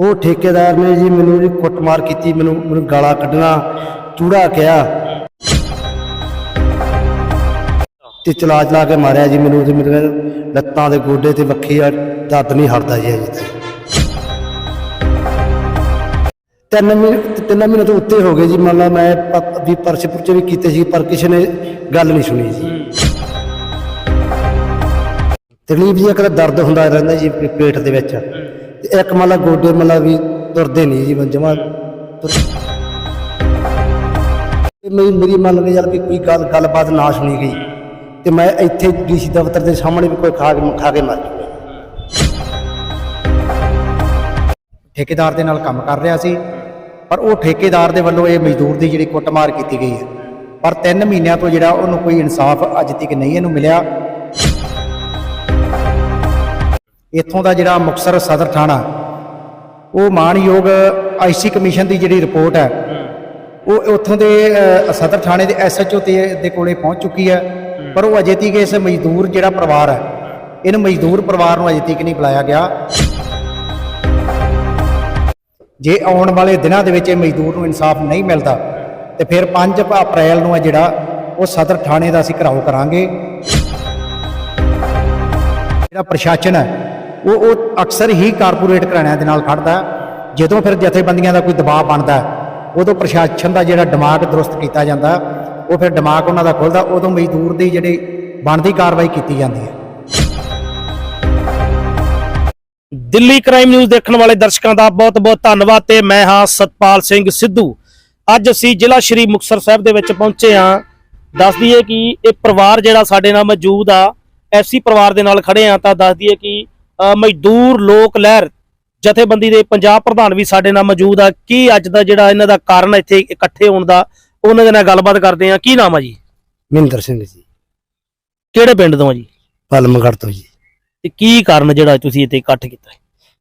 ਉਹ ਠੇਕੇਦਾਰ ਨੇ ਜੀ ਮੈਨੂੰ ਜੀ ਕੁੱਟਮਾਰ ਕੀਤੀ ਮੈਨੂੰ ਮੈਨੂੰ ਗਾਲਾਂ ਕੱਢਣਾ ਚੂੜਾ ਕਿਹਾ ਤੇ ਚਲਾ ਚਲਾ ਕੇ ਮਾਰਿਆ ਜੀ ਮੈਨੂੰ ਤੇ ਮੇਰੇ ਲੱਤਾਂ ਦੇ ਗੋਡੇ ਤੇ ਵੱਖੀ ਆ ਦਰਦ ਨਹੀਂ ਹਟਦਾ ਜੀ ਅਜੇ ਤੱਕ। ਤਿੰਨ ਮਹੀਨੇ ਤਿੰਨ ਮਹੀਨੇ ਤੋਂ ਉੱਤੇ ਹੋ ਗਏ ਜੀ ਮੰਨ ਲਾ ਮੈਂ ਵੀ ਪਰਚੇ ਪੁਰਚੇ ਵੀ ਕੀਤੇ ਸੀ ਪਰ ਕਿਸੇ ਨੇ ਗੱਲ ਨਹੀਂ ਸੁਣੀ ਜੀ। ਤਕਲੀਫ ਜੀ ਤਾਂ ਦਰਦ ਹੁੰਦਾ ਰਹਿੰਦਾ ਜੀ ਪੇਟ ਦੇ ਵਿੱਚ। ਤੇ ਇੱਕ ਮੰਨ ਗੋਡੇ ਮੰਨ ਵੀ ਤੁਰਦੇ ਨਹੀਂ ਜੀ ਜਮਾ ਮੇਰੀ ਮੇਰੀ ਮੰਨ ਲਓ ਯਾਰ ਵੀ ਕੋਈ ਗੱਲ ਗੱਲਬਾਤ ਨਾ ਸੁਣੀ ਗਈ। ਤੇ ਮੈਂ ਇੱਥੇ ਡੀਸੀ ਦਫ਼ਤਰ ਦੇ ਸਾਹਮਣੇ ਵੀ ਕੋਈ ਖਾ ਕੇ ਖਾ ਕੇ ਮਰ ਜੂਗਾ ਠੇਕੇਦਾਰ ਦੇ ਨਾਲ ਕੰਮ ਕਰ ਰਿਹਾ ਸੀ, ਪਰ ਉਹ ਠੇਕੇਦਾਰ ਦੇ ਵੱਲੋਂ ਇਹ ਮਜ਼ਦੂਰ ਦੀ ਜਿਹੜੀ ਕੁੱਟਮਾਰ ਕੀਤੀ ਗਈ ਹੈ। ਪਰ 3 ਮਹੀਨਿਆਂ ਤੋਂ ਜਿਹੜਾ ਉਹਨੂੰ ਕੋਈ ਇਨਸਾਫ ਅੱਜ ਤੱਕ ਨਹੀਂ ਇਹਨੂੰ ਮਿਲਿਆ। ਇੱਥੋਂ ਦਾ ਜਿਹੜਾ ਮੁਕਤਸਰ ਸਦਰ ਥਾਣਾ, ਉਹ ਮਾਨਯੋਗ ਆਈਸੀ ਕਮਿਸ਼ਨ ਦੀ ਜਿਹੜੀ ਰਿਪੋਰਟ ਹੈ, ਉਹ ਉੱਥੋਂ ਦੇ ਸਦਰ ਥਾਣੇ ਦੇ ਐਸਐਚਓ ਤੇ ਦੇ ਕੋਲੇ ਪਹੁੰਚ ਚੁੱਕੀ ਹੈ, ਪਰ ਉਹ ਅਜੇ ਤੱਕ ਇਸ ਮਜ਼ਦੂਰ ਜਿਹੜਾ ਪਰਿਵਾਰ ਹੈ, ਇਹਨੂੰ ਮਜ਼ਦੂਰ ਪਰਿਵਾਰ ਨੂੰ ਅਜੇ ਤੱਕ ਨਹੀਂ ਬੁਲਾਇਆ ਗਿਆ। ਜੇ ਆਉਣ ਵਾਲੇ ਦਿਨਾਂ ਦੇ ਵਿੱਚ ਇਹ ਮਜ਼ਦੂਰ ਨੂੰ ਇਨਸਾਫ ਨਹੀਂ ਮਿਲਦਾ, ਤੇ ਫਿਰ 5 ਅਪ੍ਰੈਲ ਨੂੰ ਹੈ ਜਿਹੜਾ, ਉਹ ਸਦਰ ਥਾਣੇ ਦਾ ਅਸੀਂ ਘਰਾਓ ਕਰਾਂਗੇ। ਜਿਹੜਾ ਪ੍ਰਸ਼ਾਸਨ ਹੈ ਉਹ ਉਹ ਅਕਸਰ ਹੀ ਕਾਰਪੋਰੇਟ ਘਰਾਣਿਆਂ ਦੇ ਨਾਲ ਖੜਦਾ ਜਦੋਂ ਫਿਰ ਜਥੇਬੰਦੀਆਂ ਦਾ ਕੋਈ ਦਬਾਅ ਬਣਦਾ ਉਦੋਂ ਪ੍ਰਸ਼ਾਸਨ ਦਾ ਜਿਹੜਾ ਦਿਮਾਗ ਦਰੁਸਤ ਕੀਤਾ ਜਾਂਦਾ ਉਹ ਫਿਰ ਦਿਮਾਗ ਉਹਨਾਂ ਦਾ ਖੁੱਲਦਾ, ਉਦੋਂ ਮਜ਼ਦੂਰ ਦੀ ਜਿਹੜੀ ਬਣਦੀ ਕਾਰਵਾਈ ਕੀਤੀ ਜਾਂਦੀ ਹੈ। ਦਿੱਲੀ ਕ੍ਰਾਈਮ ਨਿਊਜ਼ ਦੇਖਣ ਵਾਲੇ ਦਰਸ਼ਕਾਂ ਦਾ ਬਹੁਤ-ਬਹੁਤ ਧੰਨਵਾਦ ਤੇ ਮੈਂ ਹਾਂ ਸਤਪਾਲ ਸਿੰਘ ਸਿੱਧੂ। ਅੱਜ ਅਸੀਂ ਜ਼ਿਲ੍ਹਾ ਸ਼੍ਰੀ ਮੁਕਤਸਰ ਸਾਹਿਬ ਦੇ ਵਿੱਚ ਪਹੁੰਚੇ ਹਾਂ। ਦੱਸ ਦਈਏ ਕਿ ਇਹ ਪਰਿਵਾਰ ਜਿਹੜਾ ਸਾਡੇ ਨਾਲ ਮੌਜੂਦ ਆ, ਐਸੀ ਪਰਿਵਾਰ ਦੇ ਨਾਲ ਖੜੇ ਆ ਤਾਂ ਦੱਸ ਦਈਏ ਕਿ ਮਜ਼ਦੂਰ ਲੋਕ ਲਹਿਰ ਜਥੇਬੰਦੀ ਦੇ ਪੰਜਾਬ ਪ੍ਰਧਾਨ ਵੀ ਸਾਡੇ ਨਾਲ ਮੌਜੂਦ ਆ। ਕੀ ਅੱਜ ਦਾ ਜਿਹੜਾ ਇਹਨਾਂ ਦਾ ਕਾਰਨ ਇੱਥੇ ਇਕੱਠੇ ਹੋਣ ਦਾ ਉਹਨਾਂ ਦੇ ਨਾਲ ਗੱਲਬਾਤ ਕਰਦੇ ਆ। ਕੀ ਨਾਮ ਆ ਜੀ? ਮਹਿੰਦਰ ਸਿੰਘ ਜੀ। ਕਿਹੜੇ ਪਿੰਡ ਤੋਂ ਆ ਜੀ? ਪਲਮਗੜ ਤੋਂ ਜੀ। ਤੇ ਕੀ ਕਾਰਨ ਜਿਹੜਾ ਤੁਸੀਂ ਇੱਥੇ ਇਕੱਠ ਕੀਤਾ? ਹੈ?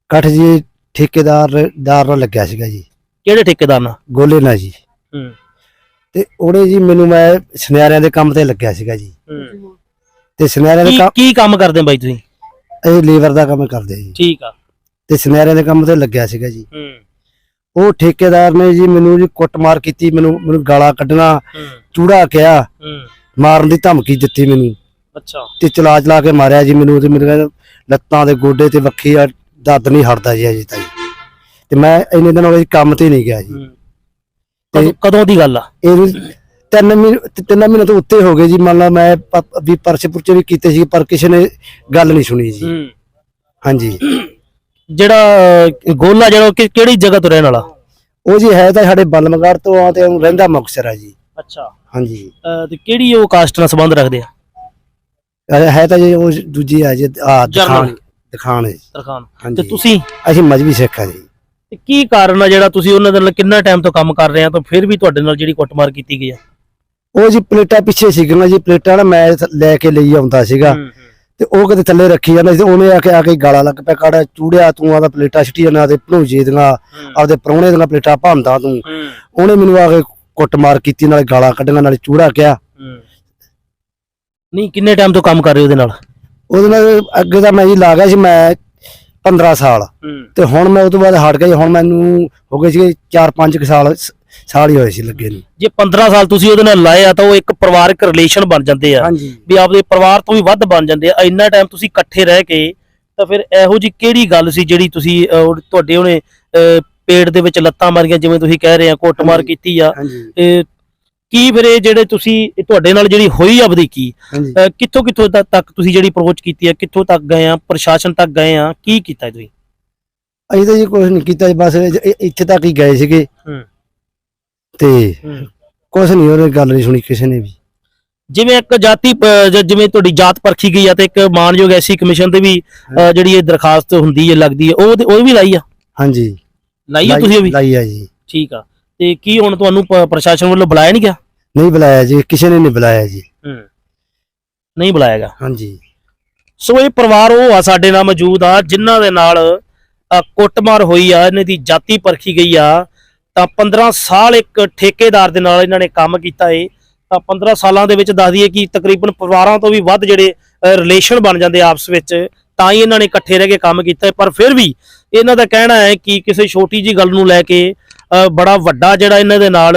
ਕੱਠ ਜੀ ਠੇਕੇਦਾਰ ਦਾਰ ਨਾਲ ਲੱਗਿਆ ਸੀਗਾ ਜੀ। ਕਿਹੜੇ ਠੇਕੇਦਾਰ ਨਾਲ? ਗੋਲੇ ਨਾਲ ਜੀ। ਹੂੰ। ਤੇ ਉਹਨੇ ਜੀ ਮੈਨੂੰ ਮੈਂ ਸੁਨਿਆਰਿਆਂ ਦੇ ਕੰਮ ਤੇ ਲੱਗਿਆ ਸੀਗਾ ਜੀ। ਹੂੰ। ਤੇ ਸੁਨਿਆਰਿਆਂ ਦੇ ਕੰਮ ਕੀ ਕੰਮ ਕਰਦੇ ਬਾਈ ਤੁਸੀਂ? ਇਹ ਲੇਬਰ ਦਾ ਕੰਮ ਕਰਦੇ ਜੀ। ਠੀਕ ਆ। ਤੇ ਸੁਨਿਆਰਿਆਂ ਦੇ ਕੰਮ ਤੇ ਲੱਗਿਆ ਸੀਗਾ ਜੀ। ਹੂੰ। ਉਹ ਠੇਕੇਦਾਰ ਨੇ ਜੀ ਮੈਨੂੰ ਜੀ ਕੁੱਟਮਾਰ ਕੀਤੀ ਮੈਨੂੰ ਮੈਨੂੰ ਗਾਲਾਂ ਕੱਢਣਾ ਚੂੜਾ ਕਿਹਾ ਹੂੰ। ਮਾਰਨ ਦੀ ਧਮਕੀ ਦਿੱਤੀ ਮੈਨੂੰ। ਅੱਛਾ। ਤੇ ਚਲਾ ਚਲਾ ਕੇ ਮਾਰਿਆ ਜੀ ਮੈਨੂੰ ਤੇ ਮੇਰੇ ਲੱਤਾਂ ਦੇ ਗੋਡੇ ਤੇ ਵੱਖੀ ਆ ਦਰਦ ਨਹੀਂ ਹਟਦਾ ਜੀ ਅਜੇ ਤਾਈ। ਤੇ ਮੈਂ ਇੰਨੇ ਦਿਨ ਹੋ ਗਏ ਕੰਮ ਤੇ ਨਹੀਂ ਗਿਆ ਜੀ। ਕਦੋਂ ਦੀ ਗੱਲ ਆ? ਇਹ ਤਿੰਨ ਮਹੀਨੇ ਤਿੰਨ ਮਹੀਨੇ ਤੋਂ ਉੱਤੇ ਹੋ ਗਏ ਜੀ। ਮੰਨ ਲਾ ਮੈਂ ਪ- ਵੀ ਪਰਚੇ ਪੁਰਚੇ ਵੀ ਕੀਤੇ ਸੀ ਪਰ ਕਿਸੇ ਨੇ ਗੱਲ ਨਹੀਂ ਸੁਣੀ ਜੀ। ਹੂੰ। ਹਾਂਜੀ। ਜਿਹੜਾ ਅਹ, ਗੋਲਾ ਜਿਹੜਾ ਉਹ ਕਿ- ਕਿਹੜੀ ਜਗ੍ਹਾ ਤੋਂ ਰਹਿਣ ਵਾਲਾ? ਉਹ ਜੀ ਹੈ ਤਾਂ ਸਾਡੇ ਬਲਮਗੜ ਤੋਂ ਆ ਤੇ ਉਹ ਰਹਿੰਦਾ ਮੁਕਤਸਰ ਆ ਜੀ। ਅੱਛਾ। ਹਾਂਜੀ। ਤੇ ਕਿਹੜੀ ਉਹ ਕਾਸਟ ਨਾਲ ਸੰਬੰਧ ਰੱਖਦੇ ਆ? ਹੈ- ਹੈ ਤਾਂ ਜੀ ਉਹ ਦੂਜੀ ਆ ਜੀ ਆ ਦਿਖਾਣ। ਦਿਖਾਣ ਹੈ ਜੀ। ਤਰਖਾਨ ਤੇ ਹਾਂਜੀ ਤੁਸੀਂ? ਅਸੀਂ ਮਜਬੀ ਸਿੱਖ ਆ ਜੀ। ਤੇ ਕੀ ਕਾਰਨ ਆ ਜਿਹੜਾ ਤੁਸੀਂ ਉਹਨਾਂ ਦੇ ਨਾਲ ਕਿੰਨਾ ਟਾਈਮ ਤੋਂ ਕੰਮ ਕਰ ਰਹੇ ਆ ਤਾਂ ਫਿਰ ਵੀ ਤੁਹਾਡੇ ਨਾਲ ਜਿਹੜੀ ਕੁੱਟਮਾਰ ਕੀਤੀ ਗਈ ਆ? ਉਹ ਜੀ ਪਲੇਟਾਂ ਪਿੱਛੇ ਸੀਗੀਆਂ ਜੀ ਪਲੇਟਾਂ ਨਾ ਮੈਂ ਲੈ ਕੇ ਲਈ ਆਉਂਦਾ ਸੀਗਾ। ਤੇ ਉਹ ਕਿਤੇ ਥੱਲੇ ਰੱਖੀ ਜਾਂਦਾ ਸੀ ਉਹਨੇ ਆ ਕੇ ਆ ਕੇ ਗਾਲਾਂ ਲੱਗ ਪਿਆ ਕਾੜਾ ਚੂੜਿਆ ਤੂੰ ਆਦਾ ਪਲੇਟਾਂ ਛਿੱਟੀ ਜਾਂਦਾ ਤੇ ਭਣੋਜੇ ਦੀਆਂ ਆਪਦੇ ਪ੍ਰਾਹੁਣੇ ਦੀਆਂ ਪਲੇਟਾਂ ਭੰਦਾ ਤੂੰ। ਉਹਨੇ ਮੈਨੂੰ ਆ ਕੇ ਕੁੱਟਮਾਰ ਕੀਤੀ ਨਾਲੇ ਗਾਲਾਂ ਕੱਢੀਆਂ ਨਾਲੇ ਚੂੜਾ ਕਿਹਾ। ਨਹੀਂ ਕਿੰਨੇ ਟਾਈਮ ਤੋਂ ਕੰਮ ਕਰ ਰਹੇ ਉਹਦੇ ਨਾਲ? ਉਹਦੇ ਨਾਲ ਅੱਗੇ ਤਾਂ ਮੈਂ ਜੀ ਲਾ ਗਿਆ ਸੀ ਮੈਂ 15 ਸਾਲ। ਤੇ ਹੁਣ ਮੈਂ ਉਹ ਤੋਂ ਬਾਅਦ ਹਟ ਗਿਆ ਜੀ, ਹੁਣ ਮੈਨੂੰ ਹੋ ਗਏ ਸੀ 4-5 ਸਾਲ ਸਾਲ ਹੀ ਹੋਏ ਸੀ ਲੱਗੇ ਨੂੰ। ਜੇ 15 ਸਾਲ ਤੁਸੀਂ ਉਹਦੇ ਨਾਲ ਲਾਏ ਆ ਤਾਂ ਉਹ ਇੱਕ ਪਰਿਵਾਰਕ ਰਿਲੇਸ਼ਨ ਬਣ ਜਾਂਦੇ ਆ। ਹਾਂਜੀ। ਵੀ ਆਪਦੇ ਪਰਿਵਾਰ ਤੋਂ ਵੀ ਵੱਧ ਬਣ ਜਾਂਦੇ ਆ। ਇੰਨਾ ਟਾਈਮ ਤੁਸੀਂ ਇਕੱਠੇ ਰਹਿ ਕੇ ਤਾਂ ਫਿਰ ਇਹੋ ਜੀ ਕਿਹੜੀ ਗੱਲ ਸੀ ਜਿਹੜੀ ਤੁਸੀਂ ਅਹ, ਤੁਹਾਡੇ ਉਹਨੇ ਅਹ, ਪੇਟ ਦੇ ਵਿੱਚ ਲੱਤਾਂ ਮਾਰੀਆਂ ਜਿਵੇਂ ਤੁਸੀਂ ਕਹਿ ਰਹੇ ਆ ਕੁੱਟਮਾਰ ਹਾਂਜੀ। ਕੀਤੀ ਆ। ਹਾਂਜੀ। ਇਹ ਕੀ ਫਿਰ ਇਹ ਜਿਹੜੇ ਤੁਸੀਂ ਇਹ ਤੁਹਾਡੇ ਨਾਲ ਜਿਹੜੀ ਹੋਈ ਆਪਦੀ ਕੀ? ਹਾਂਜੀ। ਅਹ, ਕਿੱਥੋਂ ਕਿੱਥੋਂ ਤੱਕ ਤੱਕ ਤੁਸੀਂ ਜਿਹੜੀ ਅਪਰੋਚ ਕੀਤੀ ਆ? ਕਿੱਥੋਂ ਤੱਕ ਗਏ ਆ? ਪ੍ਰਸ਼ਾਸਨ ਤੱਕ ਗਏ ਆ? ਕੀ ਕੀਤਾ ਤੁਸੀਂ? ਅਸੀਂ ਤਾਂ ਜੀ ਕੁਝ ਨਹੀਂ ਕੀਤਾ ਜੀ, ਬਸ ਇਹ- ਇਹ- ਇੱਥੇ ਤੱਕ ਹੀ ਗਏ ਸੀਗੇ। ਹੂੰ। ਤੇ ਕੁਝ ਨਹੀਂ ਉਹਨੇ ਗੱਲ ਨਹੀਂ ਸੁਣੀ ਕਿਸੇ ਨੇ ਵੀ। ਜਿਵੇਂ ਇੱਕ ਜਾਤੀ ਪ- ਜ- ਜਿਵੇਂ ਤੁਹਾਡੀ ਜਾਤ ਪਰਖੀ ਗਈ ਆ ਤੇ ਇੱਕ ਮਾਨਯੋਗ ਐਸੀ ਕਮਿਸ਼ਨ ਤੇ ਵੀ ਜਿਹੜੀ ਇਹ ਦਰਖਾਸਤ ਹੁੰਦੀ ਹੈ ਲੱਗਦੀ ਹੈ ਉਹ ਤੇ- ਉਹ ਵੀ ਲਾਈ ਆ? ਹਾਂਜੀ। ਲਾਈ ਆ ਤੁਸੀਂ ਉਹ ਵੀ? ਲਾਈ ਆ ਜੀ। ਠੀਕ ਆ। ਤੇ ਕੀ ਹੁਣ ਤੁਹਾਨੂੰ ਪ- ਪ੍ਰਸ਼ਾਸਨ ਵੱਲੋਂ ਬੁਲਾਇਆ ਨਹੀਂ ਗਿਆ? ਨਹੀਂ ਬੁਲਾਇਆ ਜੀ ਕਿਸੇ ਨੇ ਨਹੀਂ ਬੁਲਾਇਆ ਜੀ। ਨਹੀਂ ਬੁਲਾਇਆਗਾ ਹਾਂਜੀ। ਸੋ ਇਹ ਪਰਿਵਾਰ ਉਹ ਆ ਸਾਡੇ ਨਾਲ ਮੌਜੂਦ ਆ ਜਿਨ੍ਹਾਂ ਦੇ ਨਾਲ ਅ, ਕੁੱਟਮਾਰ ਹੋਈ ਆ ਇਹਨਾਂ ਦੀ ਜਾਤੀ ਪਰਖੀ ਗਈ ਆ। ਤਾਂ 15 ਸਾਲ ਇੱਕ ਠੇਕੇਦਾਰ ਦੇ ਨਾਲ ਇਹਨਾਂ ਨੇ ਕੰਮ ਕੀਤਾ ਏ। ਤਾਂ 15 ਸਾਲਾਂ ਦੇ ਵਿੱਚ ਦੱਸ ਦਈਏ ਕਿ ਤਕਰੀਬਨ ਪਰਿਵਾਰਾਂ ਤੋਂ ਵੀ ਵੱਧ ਜਿਹੜੇ ਰਿਲੇਸ਼ਨ ਬਣ ਜਾਂਦੇ ਆਪਸ ਵਿੱਚ ਤਾਂ ਹੀ ਇਹਨਾਂ ਨੇ ਇਕੱਠੇ ਰਹਿ ਕੇ ਕੰਮ ਕੀਤਾ। ਪਰ ਫਿਰ ਵੀ ਇਹਨਾਂ ਦਾ ਕਹਿਣਾ ਹੈ ਕਿ ਕਿਸੇ ਛੋਟੀ ਜੀ ਗੱਲ ਨੂੰ ਲੈ ਕੇ ਬੜਾ ਵੱਡਾ ਜਿਹੜਾ ਇਹਨਾਂ ਦੇ ਨਾਲ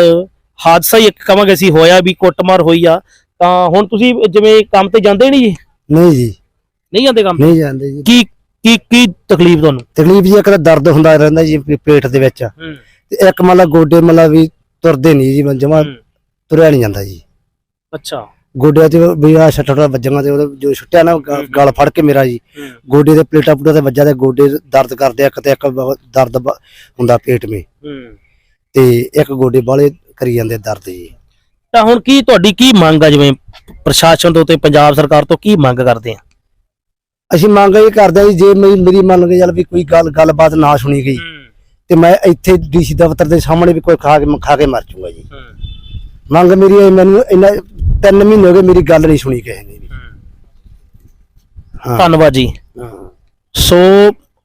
ਹਾਦਸਾ ਹੀ ਇੱਕ ਕਵਾਂਗੇ ਅਸੀਂ ਹੋਇਆ ਵੀ ਕੁੱਟਮਾਰ ਹੋਈ ਆ। ਤਾਂ ਹੁਣ ਤੁਸੀਂ ਜਿਵੇਂ ਕੰਮ ਤੇ ਜਾਂਦੇ ਨਹੀਂ ਜੀ? ਨਹੀਂ ਜੀ। ਨਹੀਂ ਜਾਂਦੇ ਕੰਮ? ਨਹੀਂ ਜਾਂਦੇ ਜੀ। ਕੀ ਕੀ ਕੀ ਤਕਲੀਫ ਤੁਹਾਨੂੰ? ਤਕਲੀਫ ਜੀ ਇੱਕ ਤਾਂ ਦਰਦ ਹੁੰਦਾ ਰਹਿੰਦਾ ਜੀ ਪੇਟ ਦੇ ਵਿੱਚ। ਹੂੰ। ਤੇ ਇੱਕ ਮਤਲਬ ਗੋਡੇ ਮਤਲਬ ਵੀ ਤੁਰਦੇ ਨਹੀਂ ਜੀ ਜਮਾ ਤੁਰਿਆ ਨਹੀਂ ਜਾਂਦਾ ਜੀ। ਅੱਛਾ। ਗੋਡਿਆਂ ਤੇ ਵੀ ਆ ਛੱਟੜਾ ਵੱਜਾਂ ਤੇ ਉਹਦੇ ਜੋ ਛੁੱਟਿਆ ਨਾ ਗ- ਗਲ ਫੜ ਕੇ ਮੇਰਾ ਜੀ। ਗੋਡੇ ਦੇ ਪਲੇਟਾਂ ਪੂਟਾਂ ਤੇ ਵੱਜਾ ਤੇ ਗੋਡੇ ਦਰਦ ਕਰਦੇ ਆ, ਇੱਕ ਤੇ ਇੱਕ ਬਹੁਤ ਦਰਦ ਬ- ਹੁੰਦਾ ਪੇਟ ਮੇ। ਹੂੰ। ਤੇ ਇੱਕ ਗੋਡੇ ਬਾਲੇ ਕਰੀ ਜਾਂਦੇ ਦਰਦ ਜੀ। ਤਾਂ ਹੁਣ ਕੀ ਤੁਹਾਡੀ ਕੀ ਮੰਗ ਆ ਜਿਵੇਂ ਪ੍ਰਸ਼ਾਸਨ ਤੋਂ ਤੇ ਪੰਜਾਬ ਸਰਕਾਰ ਤੋਂ ਕੀ ਮੰਗ ਕਰਦੇ ਆ? ਅਸੀਂ ਮੰਗ ਇਹ ਕਰਦੇ ਹਾਂ ਜੀ ਜੇ ਮੇਰੀ ਮੇਰੀ ਮੰਨ ਕੇ ਚੱਲ ਵੀ ਕੋਈ ਗੱਲ ਗੱਲਬਾਤ ਨਾ ਸੁਣੀ ਗਈ ਤੇ ਮੈਂ ਇੱਥੇ ਡੀਸੀ ਦਫ਼ਤਰ ਦੇ ਸਾਹਮਣੇ ਵੀ ਕੋਈ ਖਾ ਕੇ ਖਾ ਕੇ ਮਰ ਜਾਊਗਾ ਜੀ। ਮੰਗ ਮੇਰੀ ਇਹ ਮੈਨੂੰ ਇੰਨਾ ਤਿੰਨ ਮਹੀਨੇ ਹੋ ਗਏ ਮੇਰੀ ਗੱਲ ਨਹੀਂ ਸੁਣੀ ਕਿਸੇ ਨੇ ਵੀ। ਹਾਂ। ਧੰਨਵਾਦ ਜੀ। ਹਾਂ। ਸੋ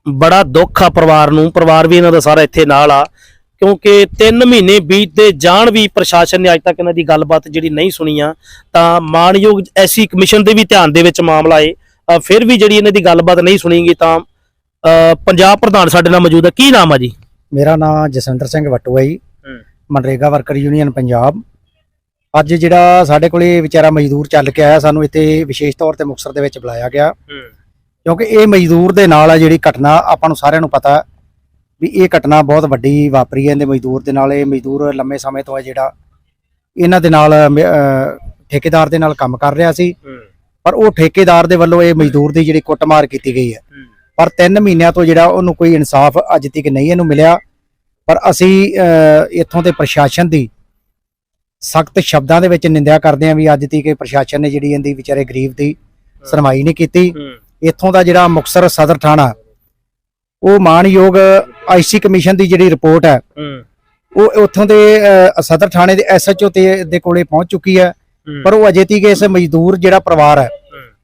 ਬੜਾ ਦੁੱਖ ਆ ਪਰਿਵਾਰ ਨੂੰ ਪਰਿਵਾਰ ਵੀ ਇਹਨਾਂ ਦਾ ਸਾਰਾ ਇੱਥੇ ਨਾਲ ਆ। ਕਿਉਂਕਿ 3 ਮਹੀਨੇ ਬੀਤਦੇ ਜਾਣ ਵੀ ਪ੍ਰਸ਼ਾਸਨ ਨੇ ਅੱਜ ਤੱਕ ਇਹਨਾਂ ਦੀ ਗੱਲਬਾਤ ਜਿਹੜੀ ਨਹੀਂ ਸੁਣੀ ਆ ਤਾਂ ਮਾਨਯੋਗ ਐਸੀ ਕਮਿਸ਼ਨ ਦੇ ਵੀ ਧਿਆਨ ਦੇ ਵਿੱਚ ਮਾਮਲਾ ਏ। ਫਿਰ ਵੀ ਜਿਹੜੀ ਇਹਨਾਂ ਦੀ ਗੱਲਬਾਤ ਨਹੀਂ ਸੁਣੀਗੀ ਤਾਂ ਪੰਜਾਬ ਪ੍ਰਧਾਨ ਸਾਡੇ ਨਾਲ ਮੌਜੂਦ ਹੈ ਕੀ ਨਾਮ ਆ ਜੀ? ਮੇਰਾ ਨਾਮ ਜਸਵਿੰਦਰ ਸਿੰਘ ਵੱਟੂ ਹੈ ਜੀ। MNREGA worker union Punjab. ਅੱਜ ਜਿਹੜਾ ਸਾਡੇ ਕੋਲੇ ਵਿਚਾਰਾ ਮਜ਼ਦੂਰ ਚੱਲ ਕੇ ਆਇਆ ਸਾਨੂੰ ਇੱਥੇ ਵਿਸ਼ੇਸ਼ ਤੌਰ ਤੇ ਮੁਕਤਸਰ ਦੇ ਵਿੱਚ ਬੁਲਾਇਆ ਗਿਆ। ਕਿਉਂਕਿ ਇਹ ਮਜ਼ਦੂਰ ਦੇ ਨਾਲ ਆ ਜਿਹੜੀ ਘਟਨਾ ਆਪਾਂ ਨੂੰ ਸਾਰਿਆਂ ਨੂੰ ਪਤਾ ਵੀ ਇਹ ਘਟਨਾ ਬਹੁਤ ਵੱਡੀ ਵਾਪਰੀ ਹੈ। ਇਹਦੇ ਮਜ਼ਦੂਰ ਦੇ ਨਾਲ ਇਹ ਮਜ਼ਦੂਰ ਲੰਮੇ ਸਮੇਂ ਤੋਂ ਹੈ ਜਿਹੜਾ ਇਹਨਾਂ ਦੇ ਨਾਲ ਠੇਕੇਦਾਰ ਦੇ ਨਾਲ ਕੰਮ ਕਰ ਰਿਹਾ ਸੀ। ਪਰ ਉਹ ਠੇਕੇਦਾਰ ਦੇ ਵੱਲੋਂ ਇਹ ਮਜ਼ਦੂਰ ਦੀ ਜਿਹੜੀ ਕੁੱਟਮਾਰ ਕੀਤੀ ਗਈ ਹੈ। ਪਰ 3 ਮਹੀਨਿਆਂ ਤੋਂ ਜਿਹੜਾ ਉਹਨੂੰ ਕੋਈ ਇਨਸਾਫ ਅੱਜ ਤੱਕ ਨਹੀਂ ਇਹਨੂੰ ਮਿਲਿਆ। ਪਰ ਅਸੀਂ ਇੱਥੋਂ ਦੇ ਪ੍ਰਸ਼ਾਸਨ ਦੀ ਸਖਤ ਸ਼ਬਦਾਂ ਦੇ ਵਿੱਚ ਨਿੰਦਿਆ ਕਰਦੇ ਹਾਂ ਵੀ ਅੱਜ ਤੱਕ ਪ੍ਰਸ਼ਾਸਨ ਨੇ ਜਿਹੜੀ ਇਹਦੀ ਵਿਚਾਰੇ ਗਰੀਬ ਦੀ ਸੁਣਵਾਈ ਨਹੀਂ ਕੀਤੀ। ਇੱਥੋਂ ਦਾ ਜਿਹੜਾ ਮੁਕਤਸਰ ਸਦਰ ਥਾਣਾ ਉਹ ਮਾਨਯੋਗ ਆਈਸੀ ਕਮਿਸ਼ਨ ਦੀ ਜਿਹੜੀ ਰਿਪੋਰਟ ਹੈ ਉਹ ਉੱਥੋਂ ਦੇ ਸਦਰ ਥਾਣੇ ਦੇ ਐਸਐਚਓ ਤੇ ਦੇ ਕੋਲੇ ਪਹੁੰਚ ਚੁੱਕੀ ਹੈ। ਪਰ ਉਹ ਅਜੇ ਤੱਕ ਇਸ ਮਜ਼ਦੂਰ ਜਿਹੜਾ ਪਰਿਵਾਰ ਹੈ।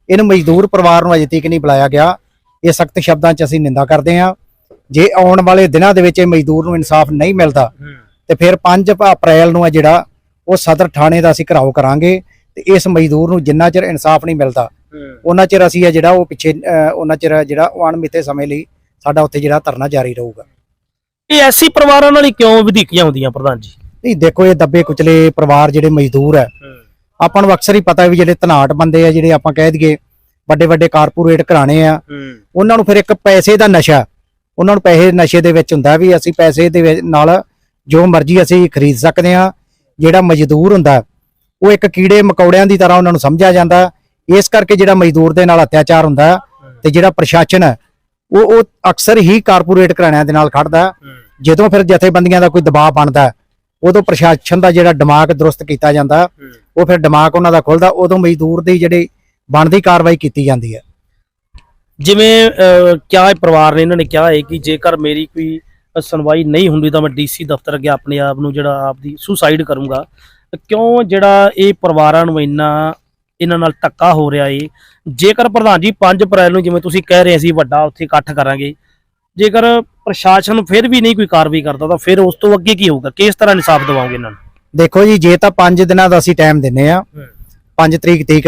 ਇਹਨੂੰ ਮਜ਼ਦੂਰ ਪਰਿਵਾਰ ਨੂੰ ਅਜੇ ਤੱਕ ਨਹੀਂ ਬੁਲਾਇਆ ਗਿਆ। ਇਹ ਸਖਤ ਸ਼ਬਦਾਂ 'ਚ ਅਸੀਂ ਨਿੰਦਾ ਕਰਦੇ ਹਾਂ। ਜੇ ਆਉਣ ਵਾਲੇ ਦਿਨਾਂ ਦੇ ਵਿੱਚ ਇਹ ਮਜ਼ਦੂਰ ਨੂੰ ਇਨਸਾਫ ਨਹੀਂ ਮਿਲਦਾ ਤੇ ਫਿਰ 5 ਅਪ੍ਰੈਲ ਨੂੰ ਹੈ ਜਿਹੜਾ ਉਹ ਸਦਰ ਥਾਣੇ ਦਾ ਅਸੀਂ ਘਰਾਓ ਕਰਾਂਗੇ ਤੇ ਇਸ ਮਜ਼ਦੂਰ ਨੂੰ ਜਿੰਨਾ ਚਿਰ ਇਨਸਾਫ ਨਹੀਂ ਮਿਲਦਾ ਉਹਨਾਂ ਚਿਰ ਅਸੀਂ ਹੈ ਜਿਹੜਾ ਉਹ ਪਿੱਛੇ ਉਹਨਾਂ ਚਿਰ ਜਿਹੜਾ ਅਣਮਿੱਥੇ ਸਮੇਂ ਲਈ ਸਾਡਾ ਉੱਥੇ ਜਿਹੜਾ ਧਰਨਾ ਜਾਰੀ ਰਹੂਗਾ। ਇਹ ਐਸੀ ਪਰਿਵਾਰਾਂ ਨਾਲ ਹੀ ਕਿਉਂ ਵਧੀਕੀਆਂ ਹੁੰਦੀਆਂ ਪ੍ਰਧਾਨ ਜੀ? ਨਹੀਂ ਦੇਖੋ ਇਹ ਦੱਬੇ ਕੁਚਲੇ ਪਰਿਵਾਰ ਜਿਹੜੇ ਮਜ਼ਦੂਰ ਹੈ। ਆਪਾਂ ਨੂੰ ਅਕਸਰ ਹੀ ਪਤਾ ਵੀ ਜਿਹੜੇ ਧਨਾਟ ਬੰਦੇ ਆ ਜਿਹੜੇ ਆਪਾਂ ਕਹਿ ਦਈਏ ਵੱਡੇ ਵੱਡੇ ਕਾਰਪੋਰੇਟ ਘਰਾਣੇ ਆ। ਉਹਨਾਂ ਨੂੰ ਫਿਰ ਇੱਕ ਪੈਸੇ ਦਾ ਨਸ਼ਾ ਉਹਨਾਂ ਨੂੰ ਪੈਸੇ ਨਸ਼ੇ ਦੇ ਵਿੱਚ ਹੁੰਦਾ ਵੀ ਅਸੀਂ ਪੈਸੇ ਦੇ ਨਾਲ ਜੋ ਮਰਜ਼ੀ ਅਸੀਂ ਖਰੀਦ ਸਕਦੇ ਆ ਜਿਹੜਾ ਮਜ਼ਦੂਰ ਹੁੰਦਾ ਉਹ ਇੱਕ ਕੀੜੇ ਮਕੌੜਿਆਂ ਦੀ ਤਰ੍ਹਾਂ ਉਹਨਾਂ ਨੂੰ ਸਮਝਿਆ ਜਾਂਦਾ। ਇਸ ਕਰਕੇ ਜਿਹੜਾ ਮਜ਼ਦੂਰ ਦੇ ਨਾਲ ਅਤਿਆਚਾਰ ਹੁੰਦਾ ਤੇ ਜਿਹੜਾ ਪ੍ਰਸ਼ਾਸਨ ਹੈ ਉਹ ਉਹ ਅਕਸਰ ਹੀ ਕਾਰਪੋਰੇਟ ਘਰਾਣਿਆਂ ਦੇ ਨਾਲ ਖੜਦਾ। ਜਦੋਂ ਫਿਰ ਜਥੇਬੰਦੀਆਂ ਦਾ ਕੋਈ ਦਬਾਅ ਬਣਦਾ ਉਦੋਂ ਪ੍ਰਸ਼ਾਸਨ ਦਾ ਜਿਹੜਾ ਦਿਮਾਗ ਦਰੁਸਤ ਕੀਤਾ ਜਾਂਦਾ। ਉਹ ਫਿਰ ਦਿਮਾਗ ਉਹਨਾਂ ਦਾ ਖੁੱਲਦਾ ਉਦੋਂ ਮਜ਼ਦੂਰ ਦੀ ਜਿਹੜੀ ਬਣਦੀ ਕਾਰਵਾਈ ਕੀਤੀ ਜਾਂਦੀ ਹੈ। ਜਿਵੇਂ ਕਿਹਾ ਹੈ ਪਰਿਵਾਰ ਨੇ ਇਹਨਾਂ ਨੇ ਕਿਹਾ ਹੈ ਕਿ ਜੇਕਰ ਮੇਰੀ ਕੋਈ ਸੁਣਵਾਈ ਨਹੀਂ ਹੁੰਦੀ ਤਾਂ ਮੈਂ ਡੀਸੀ ਦਫ਼ਤਰ ਅੱਗੇ ਆਪਣੇ ਆਪ ਨੂੰ ਜਿਹੜਾ ਆਪਦੀ ਸੁਸਾਈਡ ਕਰੂੰਗਾ। ਕਿਉਂ ਜਿਹੜਾ ਇਹ ਪਰਿਵਾਰਾਂ ਨੂੰ ਇੰਨਾ ਇਹਨਾਂ ਨਾਲ ਧੱਕਾ ਹੋ ਰਿਹਾ ਏ? ਜੇਕਰ ਪ੍ਰਧਾਨ ਜੀ 5 ਅਪ੍ਰੈਲ ਨੂੰ ਜਿਵੇਂ ਤੁਸੀਂ ਕਹਿ ਰਹੇ ਸੀ ਵੱਡਾ ਉੱਥੇ ਇਕੱਠ ਕਰਾਂਗੇ। ਜੇਕਰ ਪ੍ਰਸ਼ਾਸਨ ਫਿਰ ਵੀ ਨਹੀਂ ਕੋਈ ਕਾਰਵਾਈ ਕਰਦਾ ਤਾਂ ਫਿਰ ਉਸ ਤੋਂ ਅੱਗੇ ਕੀ ਹੋਊਗਾ? ਕਿਸ ਤਰ੍ਹਾਂ ਇਨਸਾਫ ਦਿਵਾਓਗੇ ਇਹਨਾਂ ਨੂੰ? ਦੇਖੋ ਜੀ ਜੇ ਤਾਂ 5 ਦਿਨਾਂ ਦਾ ਅਸੀਂ ਟਾਈਮ ਦਿੰਨੇ ਆ 5 ਤਰੀਕ ਤੱਕ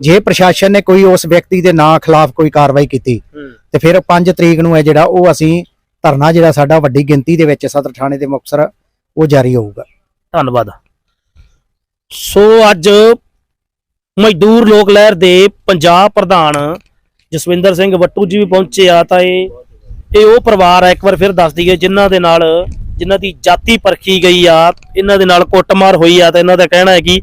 ਜੇ ਪ੍ਰਸ਼ਾਸਨ ਨੇ ਕੋਈ ਉਸ ਵਿਅਕਤੀ ਦੇ ਨਾਂ ਖਿਲਾਫ ਕੋਈ ਕਾਰਵਾਈ ਕੀਤੀ ਤੇ ਫਿਰ 5 ਤਰੀਕ ਨੂੰ ਹੈ ਜਿਹੜਾ ਉਹ ਅਸੀਂ ਧਰਨਾ ਜਿਹੜਾ ਸਾਡਾ ਵੱਡੀ ਗਿਣਤੀ ਦੇ ਵਿੱਚ ਸਦਰ ਥਾਣੇ ਦੇ ਮੁਕਤਸਰ ਉਹ ਜਾਰੀ ਹੋਊਗਾ। ਧੰਨਵਾਦ। ਸੋ ਅੱਜ ਮਜ਼ਦੂਰ ਲੋਕ ਲਹਿਰ ਦੇ ਪੰਜਾਬ ਪ੍ਰਧਾਨ ਜਸਵਿੰਦਰ ਸਿੰਘ ਵੱਟੂ ਜੀ ਵੀ ਪਹੁੰਚੇ ਆ ਤਾਂ ਇਹ ਇਹ ਉਹ ਪਰਿਵਾਰ ਆ ਇੱਕ ਵਾਰ ਫਿਰ ਦੱਸ ਦਈਏ ਜਿਨ੍ਹਾਂ ਦੇ ਨਾਲ ਜਿਨ੍ਹਾਂ ਦੀ ਜਾਤੀ ਪਰਖੀ ਗਈ ਆ ਇਹਨਾਂ ਦੇ ਨਾਲ ਕੁੱਟਮਾਰ ਹੋਈ ਆ ਤਾਂ ਇਹਨਾਂ ਦਾ ਕਹਿਣਾ ਹੈ ਕਿ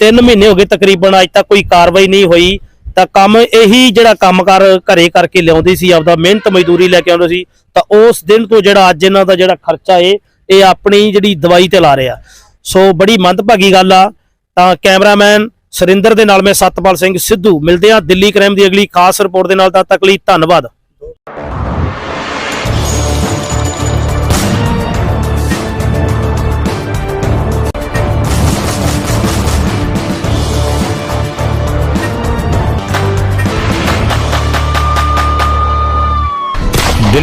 3 ਮਹੀਨੇ ਹੋ ਗਏ ਤਕਰੀਬਨ ਅੱਜ ਤੱਕ ਕੋਈ ਕਾਰਵਾਈ ਨਹੀਂ ਹੋਈ। ਤਾਂ ਕੰਮ ਇਹੀ ਜਿਹੜਾ ਕੰਮਕਾਰ ਘਰੇ ਕਰਕੇ ਲਿਆਉਂਦੀ ਸੀ, ਆਪਦਾ ਮਿਹਨਤ ਮਜ਼ਦੂਰੀ ਲੈ ਕੇ ਆਉਂਦੇ ਸੀ, ਤਾਂ ਉਸ ਦਿਨ ਤੋਂ ਜਿਹੜਾ ਅੱਜ ਇਹਨਾਂ ਦਾ ਜਿਹੜਾ ਖਰਚਾ ਏ, ਇਹ ਆਪਣੀ ਜਿਹੜੀ ਦਵਾਈ ਤੇ ਲਾ ਰਿਹਾ। ਸੋ ਬੜੀ ਮੰਦਭਾਗੀ ਗੱਲ ਆ। ਤਾਂ ਕੈਮਰਾਮੈਨ ਸਰਿੰਦਰ ਦੇ ਨਾਲ ਮੈਂ ਸਤਪਾਲ ਸਿੰਘ ਸਿੱਧੂ, ਮਿਲਦੇ ਆ ਦਿੱਲੀ ਕ੍ਰਾਈਮ ਦੀ ਅਗਲੀ ਖਾਸ ਰਿਪੋਰਟ ਦੇ ਨਾਲ, ਤਦ ਤੱਕ ਲਈ ਧੰਨਵਾਦ।